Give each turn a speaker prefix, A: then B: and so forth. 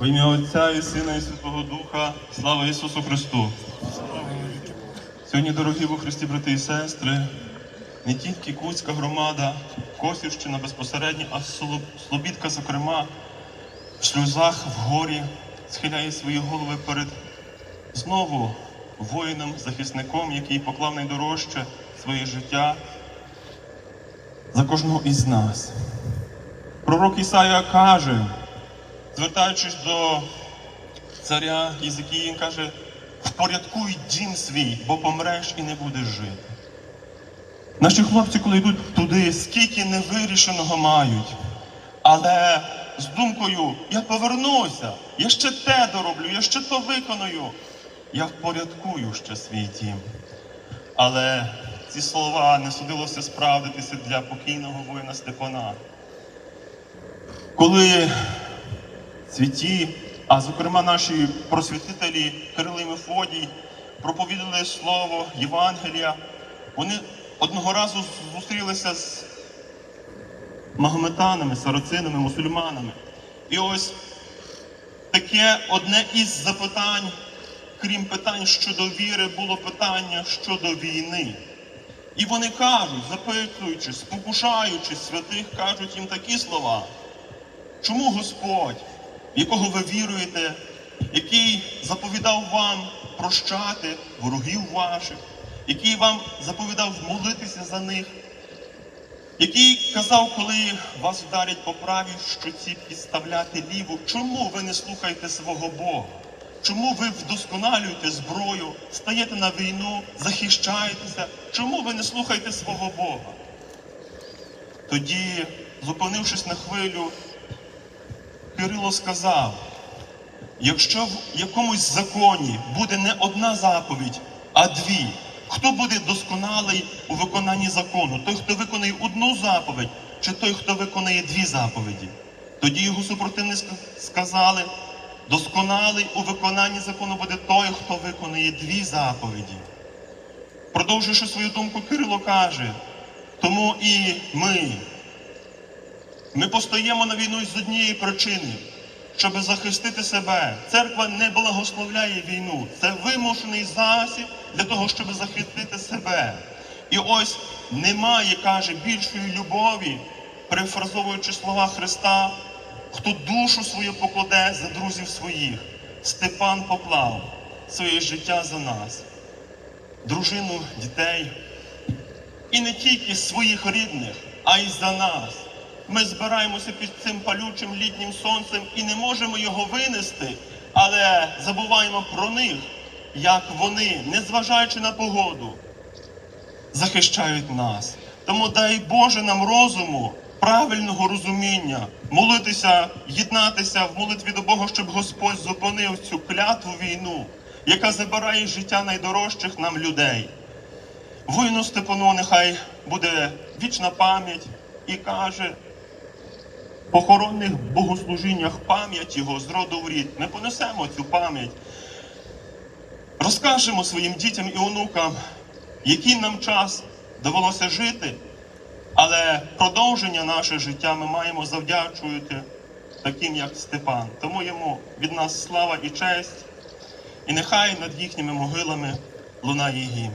A: В ім'я Отця і Сина і Святого Духа, слава Ісусу Христу! Сьогодні, дорогі во Христі, брати і сестри, не тільки Куцька громада, Косівщина безпосередньо, а Слобідка, зокрема, в шлюзах в горі схиляє свої голови перед знову воїном, захисником, який поклав найдорожче своє життя за кожного із нас. Пророк Ісая каже, звертаючись до царя Єзикії, він каже: впорядкуй дім свій, бо помреш і не будеш жити. Наші хлопці, коли йдуть туди, скільки невирішеного мають, але з думкою я повернуся, я ще те дороблю, я ще то виконую, я впорядкую ще свій дім. Але ці слова не судилося справдитися для покійного воїна Степана. Коли святі, а зокрема наші просвітителі Кирил і Мефодій проповідали слово Євангелія, вони одного разу зустрілися з магометанами, сарацинами, мусульманами. І ось таке одне із запитань, крім питань щодо віри, було питання щодо війни. І вони кажуть, запитуючи, спокушаючи святих, кажуть їм такі слова. Чому Господь, в якого ви віруєте, який заповідав вам прощати ворогів ваших, який вам заповідав молитися за них, який казав, коли вас вдарять по правій щоці підставляти ліву, чому ви не слухаєте свого Бога? Чому ви вдосконалюєте зброю, стаєте на війну, захищаєтеся? Чому ви не слухаєте свого Бога? Тоді, зупинившись на хвилю, Кирило сказав: якщо в якомусь законі буде не одна заповідь, а дві, хто буде досконалий у виконанні закону? Той, хто виконає одну заповідь, чи той, хто виконає дві заповіді? Тоді його супротивники сказали: досконалий у виконанні закону буде той, хто виконає дві заповіді. Продовжуючи свою думку, Кирило каже, тому і ми, ми постаємо на війну з однієї причини, щоб захистити себе. Церква не благословляє війну. Це вимушений засіб для того, щоб захистити себе. І ось немає, каже, більшої любові, перефразовуючи слова Христа, хто душу свою покладе за друзів своїх. Степан поклав своє життя за нас, дружину, дітей. І не тільки своїх рідних, а й за нас. Ми збираємося під цим палючим літнім сонцем і не можемо його винести, але забуваємо про них, як вони, незважаючи на погоду, захищають нас. Тому дай Боже нам розуму, правильного розуміння, молитися, єднатися в молитві до Бога, щоб Господь зупинив цю клятву війну, яка забирає життя найдорожчих нам людей. Воїну Степану нехай буде вічна пам'ять і каже, похоронних богослужіннях пам'ять його з роду в рід. Ми понесемо цю пам'ять. Розкажемо своїм дітям і онукам, який нам час довелося жити, але продовження наше життя ми маємо завдячувати таким, як Степан. Тому йому від нас слава і честь, і нехай над їхніми могилами лунає гімн.